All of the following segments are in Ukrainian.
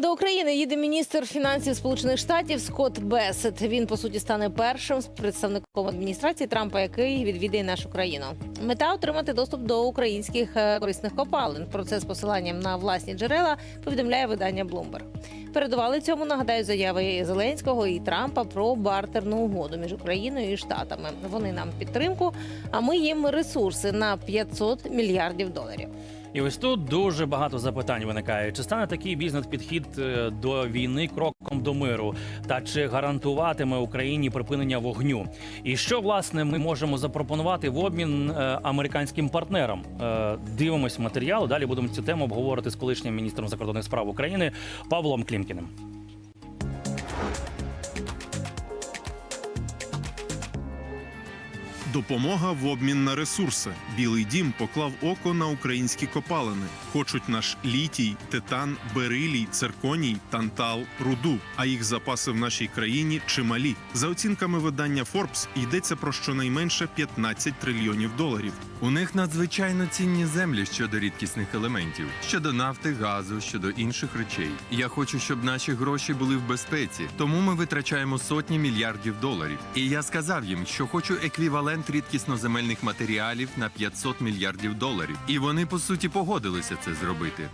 До України їде міністр фінансів Сполучених Штатів Скотт Бесет. Він по суті стане першим представником адміністрації Трампа, який відвідає нашу країну. Мета отримати доступ до українських е, корисних копалин. Про це з посиланням на власні джерела повідомляє видання Bloomberg. Передували цьому нагадаю заяви Зеленського і Трампа про бартерну угоду між Україною і Штатами. Вони нам підтримку, а ми їм ресурси на 500 мільярдів доларів. І ось тут дуже багато запитань виникає. Чи стане такий бізнес-підхід е, до війни кроком до миру? Та чи гарантуватиме Україні припинення вогню? І що власне ми можемо запропонувати в обмін е, американським партнерам? Е, Дивимось матеріал. Далі будемо цю тему обговорити з колишнім міністром закордонних справ України Павлом Клімкіним. Допомога в обмін на ресурси. Білий дім поклав око на українські копалини. Хочуть наш літій, титан, берилій, цирконій, тантал, руду. А їх запаси в нашій країні чималі. За оцінками видання Forbes йдеться про щонайменше 15 трильйонів доларів. У них надзвичайно цінні землі щодо рідкісних елементів, щодо нафти, газу, щодо інших речей. Я хочу, щоб наші гроші були в безпеці, тому ми витрачаємо сотні мільярдів доларів. І я сказав їм, що хочу еквівалент рідкісноземельних матеріалів на 500 мільярдів доларів. І вони по суті погодилися це зробити.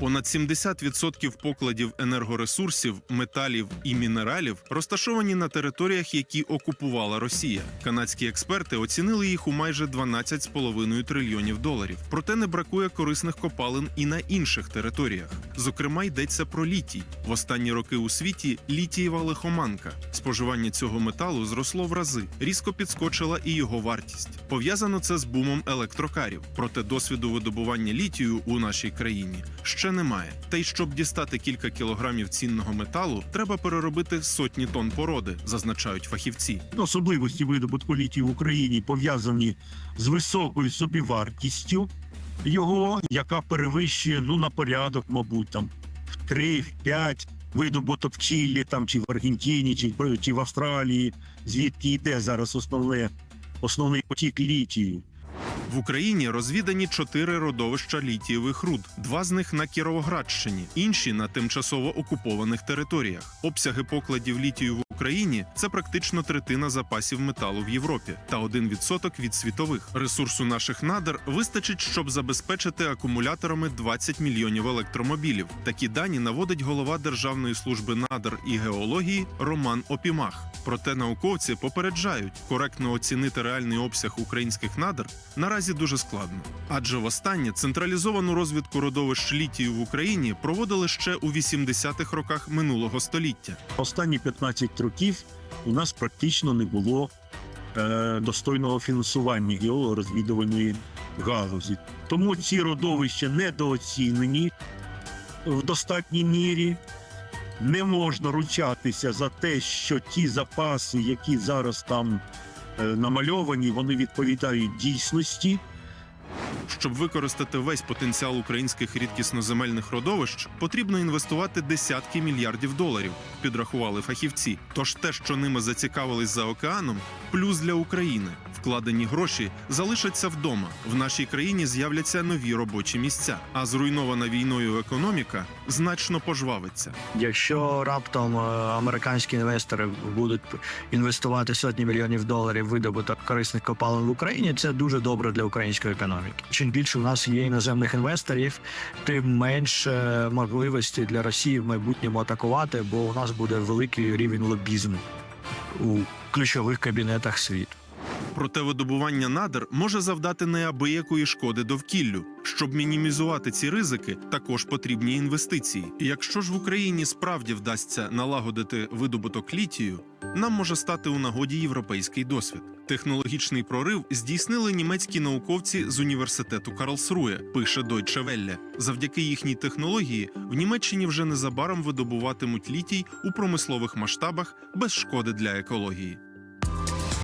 Понад 70% покладів енергоресурсів, металів і мінералів розташовані на територіях, які окупувала Росія. Канадські експерти оцінили їх у майже 12,5 трильйонів доларів. Проте не бракує корисних копалин і на інших територіях. Зокрема, йдеться про літій. В останні роки у світі літієва лихоманка. Споживання цього металу зросло в рази. Різко підскочила і його вартість. Пов'язано це з бумом електрокарів. Проте досвіду видобування літію у нашій країні ще немає. Та й щоб дістати кілька кілограмів цінного металу, треба переробити сотні тонн породи, зазначають фахівці. особливості видобутку літію в Україні пов'язані з високою собівартістю його, яка перевищує ну на порядок, мабуть, там в 3 в 5 видобуток в Чилі, там чи в Аргентині, чи, чи в Австралії, звідки йде зараз основне, основний потік літію. В Україні розвідані чотири родовища літієвих руд. Два з них на Кіровоградщині, інші на тимчасово окупованих територіях. Обсяги покладів літію в Україні це практично третина запасів металу в Європі та 1% від світових. Ресурсу наших надр вистачить, щоб забезпечити акумуляторами 20 мільйонів електромобілів. Такі дані наводить голова Державної служби надр і геології Роман Опімах. Проте науковці попереджають, коректно оцінити реальний обсяг українських надр наразі дуже складно. Адже востаннє централізовану розвідку родовищ літію в Україні проводили ще у 80-х роках минулого століття. Останні 15 років у нас практично не було е, достойного фінансування геологорозвідувальної галузі. Тому ці родовища недооцінені в достатній мірі. Не можна ручатися за те, що ті запаси, які зараз там намальовані, вони відповідають дійсності. Щоб використати весь потенціал українських рідкісноземельних родовищ, потрібно інвестувати десятки мільярдів доларів, підрахували фахівці. Тож те, що ними зацікавились за океаном, плюс для України. Вкладені гроші залишаться вдома. В нашій країні з'являться нові робочі місця, а зруйнована війною економіка значно пожвавиться. Якщо раптом е, американські інвестори будуть інвестувати сотні мільйонів доларів видобуток корисних копалин в Україні, це дуже добре для української економіки. Більше у нас є іноземних інвесторів, тим менше можливості для Росії в майбутньому атакувати, бо у нас буде великий рівень лобізму у ключових кабінетах світу. Проте видобування надр може завдати неабиякої шкоди довкіллю. Щоб мінімізувати ці ризики, також потрібні інвестиції. І якщо ж в Україні справді вдасться налагодити видобуток літію, нам може стати у нагоді європейський досвід. Технологічний прорив здійснили німецькі науковці з університету Карлсрує, пише Deutsche Welle. Завдяки їхній технології в Німеччині вже незабаром видобуватимуть літій у промислових масштабах без шкоди для екології.